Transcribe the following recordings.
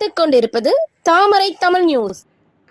பார்த்துக் கொண்டிருப்பது தாமரை தமிழ் நியூஸ்.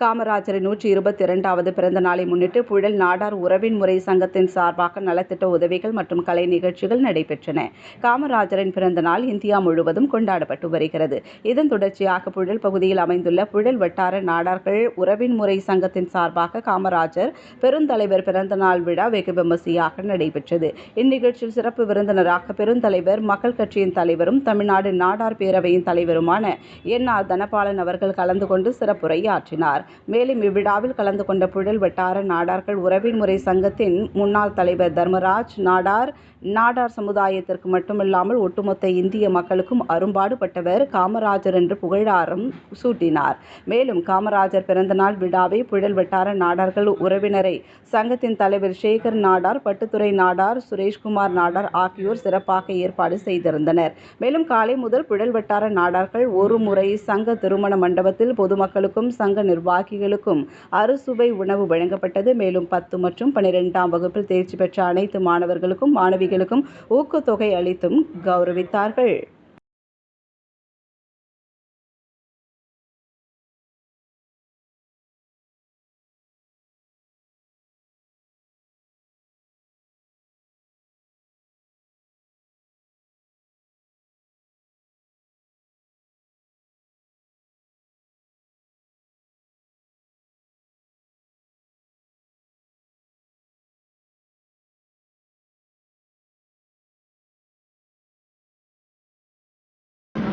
காமராஜரின் நூற்றி இருபத்தி இரண்டாவது பிறந்த நாளை முன்னிட்டு புழல் நாடார் உறவின் முறை சங்கத்தின் சார்பாக நலத்திட்ட உதவிகள் மற்றும் கலை நிகழ்ச்சிகள் நடைபெற்றன. காமராஜரின் பிறந்த நாள் இந்தியா முழுவதும் கொண்டாடப்பட்டு வருகிறது. இதன் தொடர்ச்சியாக புழல் பகுதியில் அமைந்துள்ள புழல் வட்டார நாடார்கள் உறவின் முறை சங்கத்தின் சார்பாக காமராஜர் பெருந்தலைவர் பிறந்த நாள் விழா வெகு விமர்சையாக நடைபெற்றது. இந்நிகழ்ச்சியில் சிறப்பு விருந்தினராக பெருந்தலைவர் மக்கள் கட்சியின் தலைவரும் தமிழ்நாடு நாடார் பேரவையின் தலைவருமான என் ஆர் தனபாலன் அவர்கள் கலந்து கொண்டு சிறப்புரையாற்றினார். மேலும் இவ்விழாவில் கலந்து கொண்ட புழல் வட்டார நாடார்கள் உறவின் முறை சங்கத்தின் முன்னாள் தலைவர் தர்மராஜ் நாடார் நாடார் சமுதாயத்திற்கு மட்டுமில்லாமல் ஒட்டுமொத்த இந்திய மக்களுக்கும் அரும்பாடுபட்டவர் காமராஜர் என்று புகழாரம் சூட்டினார். மேலும் காமராஜர் பிறந்தநாள் விழாவை புழல் வட்டார நாடார்கள் உறவினரை சங்கத்தின் தலைவர் சேகர் நாடார் பட்டுத்துறை நாடார் சுரேஷ்குமார் நாடார் ஆகியோர் சிறப்பாக ஏற்பாடு செய்திருந்தனர். மேலும் காலை முதல் புழல் வட்டார நாடார்கள் ஒரு முறை சங்க திருமண மண்டபத்தில் பொதுமக்களுக்கும் சங்க நிர்வாகிகளுக்கும் அறுசுவை உணவு வழங்கப்பட்டது. மேலும் பத்து மற்றும் பனிரெண்டாம் வகுப்பில் தேர்ச்சி பெற்ற அனைத்து மாணவர்களுக்கும் மாணவிகளுக்கும் ஊக்கத்தொகை அளித்தும் கௌரவித்தார்கள்.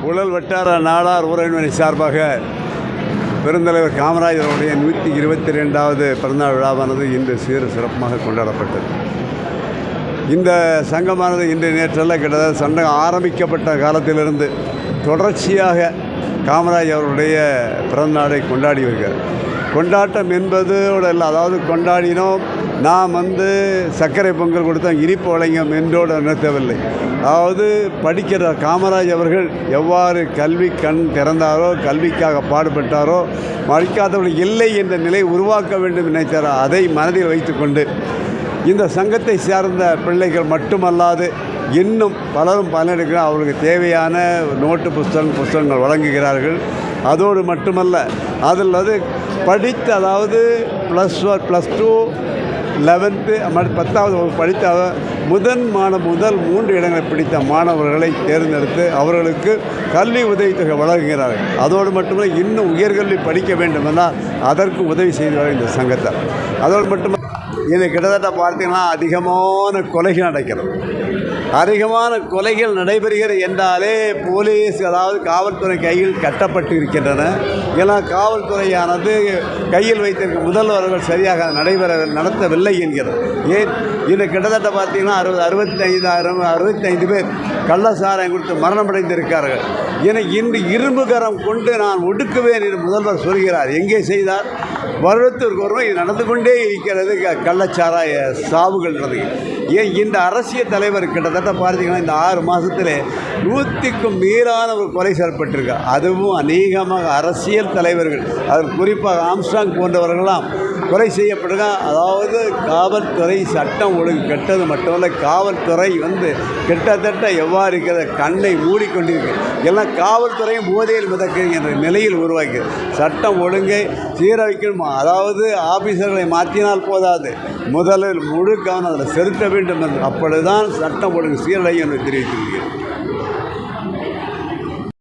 உழல் வட்டார நாடார் உறவினரை சார்பாக பெருந்தலைவர் காமராஜருடைய நூற்றி இருபத்தி ரெண்டாவது பிறந்தநாள் விழாவானது இன்று சீர சிறப்பாக கொண்டாடப்பட்டது. இந்த சங்கமானது இன்று நேற்றெல்லாம் கிட்டத்தட்ட சங்கம் ஆரம்பிக்கப்பட்ட காலத்திலிருந்து தொடர்ச்சியாக காமராஜ் அவருடைய பிறந்தநாளை கொண்டாடி வருகிறார். கொண்டாட்டம் என்பதோட இல்லை அதாவது கொண்டாடினோம் நாம் வந்து சர்க்கரை பொங்கல் கொடுத்தேன் இனிப்பு வழங்கம் என்றோடு நிறுத்தவில்லை அதாவது படிக்கிற காமராஜ் அவர்கள் எவ்வாறு கல்வி கண் திறந்தாரோ கல்விக்காக பாடுபட்டாரோ படிக்காதவர்கள் இல்லை என்ற நிலை உருவாக்க வேண்டும் நினைத்தாரோ. அதை மனதில் வைத்துக்கொண்டு இந்த சங்கத்தை சேர்ந்த பிள்ளைகள் மட்டுமல்லாது இன்னும் பலரும் பலருக்கு அவர்களுக்கு தேவையான நோட்டு புஸ்தகம் புஸ்தகங்கள் வழங்குகிறார்கள். அதோடு மட்டுமல்ல அதில் அது படித்த அதாவது plus one plus two eleventh பத்தாவது வகுப்பு படித்த முதன் மாண முதல் மூன்று இடங்களை பிடித்த மாணவர்களை தேர்ந்தெடுத்து அவர்களுக்கு கல்வி உதவித்தொகை வழங்குகிறார்கள். அதோடு மட்டுமே இன்னும் உயர்கல்வி படிக்க வேண்டுமென்றால் அதற்கு உதவி செய்து வர இந்த சங்கத்தார் அதோடு மட்டுமே இது கிட்டத்தட்ட பார்த்தீங்கன்னா அதிகமான கொலைகள் நடக்கிறது. அதிகமான கொலைகள் நடைபெறுகிறது என்றாலே போலீஸ் அதாவது காவல்துறை கையில் கட்டப்பட்டு இருக்கின்றன ஏன்னா காவல்துறையானது கையில் வைத்திருக்க முதல்வர்கள் சரியாக நடைபெற நடத்தவில்லை என்கிறது. ஏன்? இது கிட்டத்தட்ட பார்த்தீங்கன்னா அறுபது அறுபத்தைந்தாயிரம் அறுபத்தைந்து பேர் கள்ளசாராயம் கொடுத்து மரணமடைந்திருக்கார்கள் என இன்று இரும்புகரம் கொண்டு நான் ஒடுக்குவேன் என்று முதல்வர் சொல்கிறார். எங்கே செய்தார்? வருடத்திற்கு ஒரு இது நடந்து கொண்டே இருக்கிறது. கள்ளச்சாராய சாவுகள் நடந்து ஏன் இந்த அரசியல் தலைவர் கிட்டத்தட்ட பார்த்தீங்கன்னா இந்த ஆறு மாதத்தில் நூற்றிக்கும் மீறான ஒரு கொலை செயல்பட்டிருக்கார் அதுவும் அநேகமாக அரசியல் தலைவர்கள் அது குறிப்பாக ஆம்ஸ்டாங் போன்றவர்கள்லாம் கொலை செய்யப்படுகிறார் அதாவது காவல்துறை சட்டம் ஒழுங்கு கெட்டது மட்டுமல்ல காவல்துறை வந்து கிட்டத்தட்ட எவ்வளோ எவ்வாறு இருக்கிற கண்ணை மூடிக்கொண்டிருக்கு. எல்லாம் காவல்துறையும் போதையில் மிதக்கு என்ற நிலையில் உருவாக்கி சட்டம் ஒழுங்கை சீரழிக்கணும் அதாவது ஆபீசர்களை மாற்றினால் போதாது. முதலில் முழு கவனம் அதில் செலுத்த வேண்டும் என்று அப்பொழுதுதான் சட்டம் ஒழுங்கு சீரடையும் என்று தெரிவித்திருக்கிறேன்